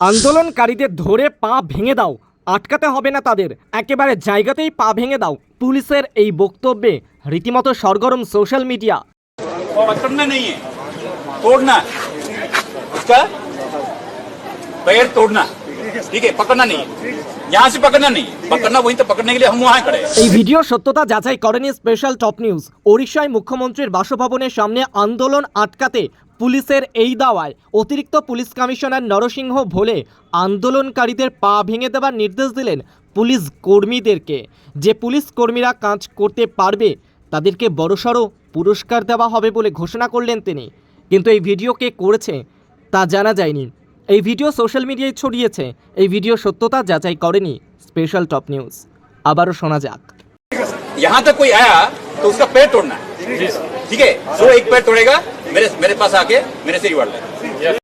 আন্দোলনকারীদের ধরে পা ভেঙে দাও আটকাতে হবে না তাদের একেবারে জায়গাতেই পা ভেঙে দাও পুলিশের এই বক্তব্যে রীতিমতো সরগরম সোশ্যাল মিডিয়া पकड़ना नहीं है तोड़ना है उसका पैर तोड़ना ठीक है पकड़ना नहीं है यहाँ से पकड़ना नहीं है पकड़ना वहीं तो पकड़ने के लिए हम वहाँ खड़े हैं এই ভিডিও সত্যতা যাচাই করেনি স্পেশাল টপ নিউজ ওড়িশায় মুখ্যমন্ত্রীর বাসভবনের সামনে আন্দোলন আটকাতে পুলিশের এই দাওয়ায় অতিরিক্ত পুলিশ কমিশনার নরসিংহ ভোলে আন্দোলনকারীদের পা ভেঙে দেওয়ার নির্দেশ দিলেন পুলিশ কর্মীদেরকে যে পুলিশ কর্মীরা কাজ করতে পারবে তাদেরকে বড়সড় পুরস্কার দেওয়া হবে বলে ঘোষণা করলেন তিনি কিন্তু এই ভিডিও কে করেছে তা জানা যায়নি এই ভিডিও সোশ্যাল মিডিয়ায় ছড়িয়েছে এই ভিডিও সত্যতা যাচাই করেনি স্পেশাল টপ নিউজ আবারও শোনা যাক यहाँ तक कोई आया तो उसका पैर तोड़ना है ठीक है जो एक पैर तोड़ेगा मेरे मेरे पास आके मेरे से रिवार्ड ले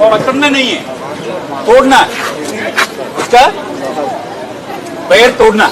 पकड़ना नहीं है तोड़ना है उसका पैर तोड़ना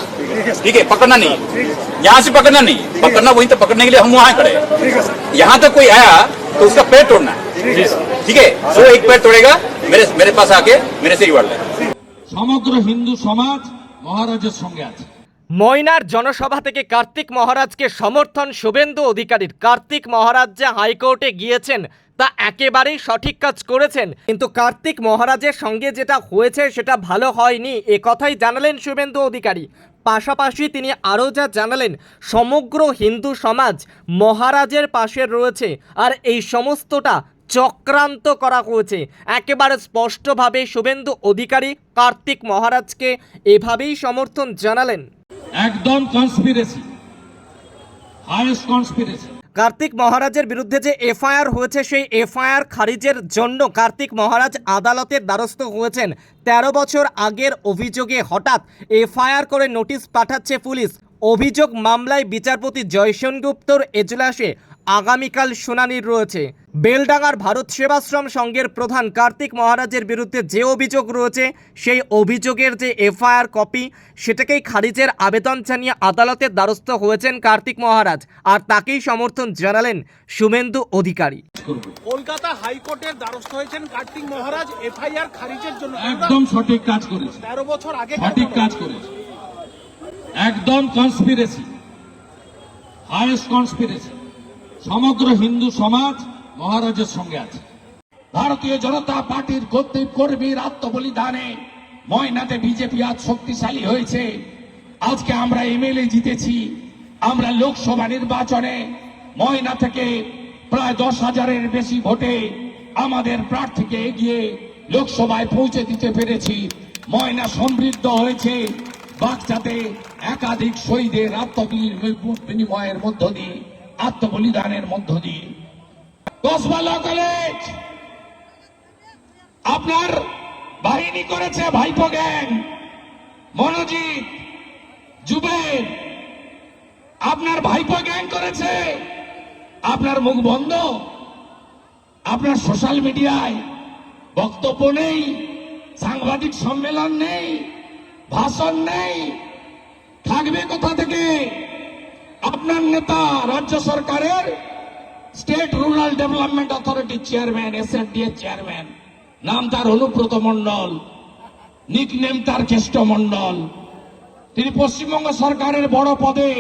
ठीक है पकड़ना नहीं है यहाँ से पकड़ना नहीं है पकड़ना वहीं तो पकड़ने के लिए हम वहाँ खड़े हैं यहाँ तक कोई आया तो उसका पैर तोड़ना है ठीक है जो एक पैर तोड़ेगा मेरे मेरे पास आके मेरे से रिवार्ड ले সমগ্র হিন্দু সমাজ মহারাজের সঙ্গে আছে ময়নার জনসভা থেকে কার্তিক মহারাজকে সমর্থন শুভেন্দু অধিকারীর। কার্তিক মহারাজ যে হাইকোর্টে গিয়েছেন, তা একেবারেই সঠিক কাজ করেছেন। কিন্তু কার্তিক মহারাজের সঙ্গে যেটা হয়েছে, সেটা ভালো হয়নি। এ কথাই জানালেন শুভেন্দু অধিকারী। পাশাপাশি তিনি আরও যা জানালেন, সমগ্র হিন্দু সমাজ মহারাজের পাশে রয়েছে। আর এই সমস্তটা চক্রান্ত করা হয়েছে। একেবারে স্পষ্টভাবে শুভেন্দু অধিকারী কার্তিক মহারাজকে এভাবেই সমর্থন জানালেন। একদম কনস্পিরেসি হাইয়েস্ট কনস্পিরেসি কার্তিক মহারাজের বিরুদ্ধে যে এফআইআর হয়েছে, সেই এফআইআর খারিজের জন্য কার্তিক মহারাজ আদালতের দ্বারস্থ হয়েছেন। তেরো বছর আগের অভিযোগে হঠাৎ এফআইআর করে নোটিশ পাঠাচ্ছে পুলিশ। অভিযোগ মামলায় বিচারপতি জয়সেন গুপ্তর এজলাসে আগামীকাল শুনানি রয়েছে। বেলডাঙ্গার ভারত সেবাশ্রম সংঘের প্রধান কার্তিক মহারাজের বিরুদ্ধে যে অভিযোগ রয়েছে সেই অভিযোগের যে এফআইআর কপি সেটাকেই খারিজের আবেদন জানিয়ে আদালতের দ্বারস্থ হয়েছেন কার্তিক মহারাজ। আর তাকেই সমর্থন জানালেন শুভেন্দু অধিকারী। কলকাতা হাইকোর্টের দ্বারস্থ হয়েছেন কার্তিক মহারাজ এফআইআর খারিজের জন্য। একদম সঠিক কাজ করেছে। তেরো বছর আগে সঠিক কাজ করেছে। একদম কনস্পিরেসি হাইয়েস্ট কনস্পিরেসি সমগ্র হিন্দু সমাজ মহারাজের সঙ্গে আছে। ভারতীয় জনতা পার্টির কর্তৃক কর্মীর আত্মবলিদানে ময়নাতে বিজেপি আজ শক্তিশালী হয়েছে। আজকে আমরা এমএলএ জিতেছি। আমরা লোকসভা নির্বাচনে ময়না থেকে প্রায় দশ হাজারের বেশি ভোটে আমাদের প্রার্থীকে এগিয়ে লোকসভায় পৌঁছে দিতে পেরেছি। ময়না সমৃদ্ধ হয়েছে। বাচ্চাতে একাধিক শহীদের আত্মবিনিময়ের মধ্য দিয়ে। আত্মবলিদানের মধ্য দিয়ে। দশমালা কলেজ। আপনার বাহিনী করেছে ভাইপো গ্যাং, মনোজিৎ, জুবের। আপনার ভাইপো গ্যাং করেছে। আপনার মুখ বন্ধ। আপনার সোশ্যাল মিডিয়ায় বক্তব্য নেই, সাংবাদিক সম্মেলন নেই, ভাষণ নেই। থাকবে কোথা থেকে? আপনার নেতা রাজ্য সরকারের state rural development authority chairman SFDA chairman. নাম তার অনুব্রত মন্ডল নিক নেম তার কেষ্ট মন্ডল তিনি পশ্চিমবঙ্গ সরকারের বড় পদে,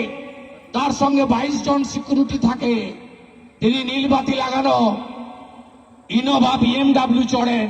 তার সঙ্গে বাইশ জন সিকিউরিটি থাকে। তিনি নীলবাতি লাগানো, ইনোভা, বিএমডাব্লিউ চড়েন।